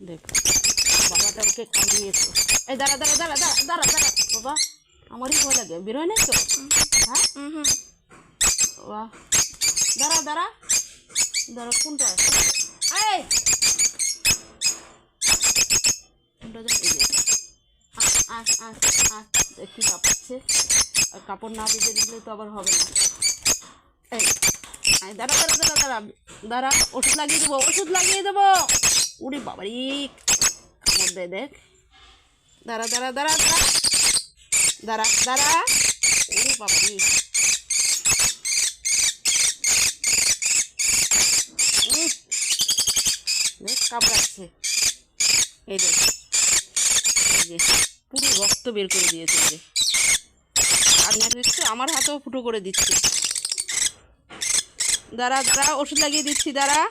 দেখো বাবাটা ওকে কামড়িয়েছে। এই দাঁড়া দাঁড়া দাঁড়া দাঁড়া দাঁড়া দাঁড়া। বাবা আমারই ভয় লাগে বেরোয় নাই তো? হ্যাঁ? বাহ দাঁড়া দাঁড়া। দাঁড়া কোনটা? এই! একটু কাঁপাচ্ছে আর কাপড় না বেঁধে দিলে তো আবার হবে না। এই দাঁড়া দাঁড়া দাঁড়া দাঁড়া। দাঁড়া ওষুধ লাগিয়ে দেবো ওষুধ লাগিয়ে দেবো। উড়ি বাবারি মধ্যে দেখ। দাঁড়া দাঁড়া দাঁড়া দাঁড়া। দাঁড়া দাঁড়া। উড়ি বাবারি দেখ, কামড়াচ্ছে। এই দেখ। পুরো রক্ত বের করে দিয়েছে যে। আর না দিচ্ছে আমার হাতেও ফুটো করে দিচ্ছে। দাঁড়া দাঁড়া, ওষুধ লাগিয়ে দিচ্ছি, দাঁড়া।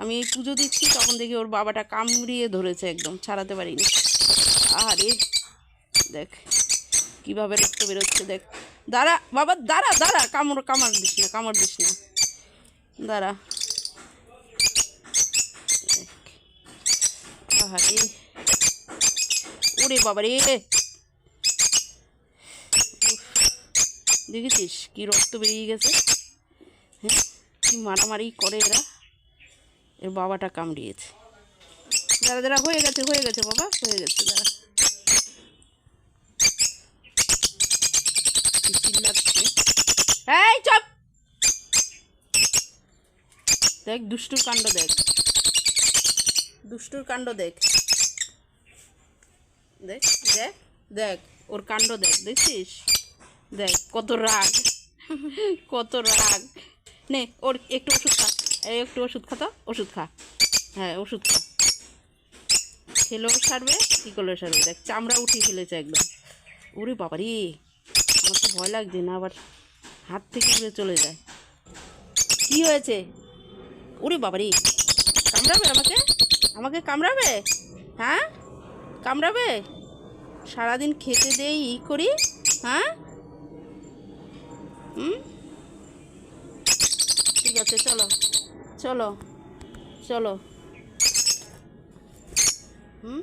আমি এই পুজো দিচ্ছি, তখন দেখি ওর বাবাটা কামড়িয়ে ধরেছে একদম, ছাড়াতে পারিনি। আরে, দেখ, কীভাবে রক্ত বেরোচ্ছে, দেখ। দাঁড়া, বাবা, দাঁড়া দাঁড়া, কামড় কামড় দিস না, কামড় দিস না। দাঁড়া। ওরে বাবা রে। দেখেছিস কি রক্ত বেরিয়ে গেছে। হ্যাঁ কি মারামারি করে এরা। এর বাবাটা কামড়িয়েছে। দাঁড়া দাঁড়া, হয়ে গেছে হয়ে গেছে বাবা, হয়ে গেছে চপ! দেখ, দুষ্টুর কাণ্ড দেখ। দুষ্টুর কাণ্ড দেখ। দেখ দেখ দেখ, ওর কাণ্ড দেখ, দেখছিস? দেখ, কত রাগ কত রাগ। নে, ওর একটু ওষুধ এই একটু ওষুধ খা তো, ওষুধ খা। হ্যাঁ ওষুধ খা। খেলেও সারবে, কী করলেও সারবে? দেখ, চামড়া উঠিয়ে ফেলেছে একদম। ওরে বাবারি, আমার তো ভয় লাগছে না, আবার হাত থেকে উড়ে চলে যায়। কি হয়েছে? ওরে বাবারি, কামড়াবে আমাকে? আমাকে কামড়াবে? হ্যাঁ? কামড়াবে? সারাদিন খেতে দেই, ই করি হ্যাঁ? হুম? ঠিক আছে, চলো। চলো চলো। হুম?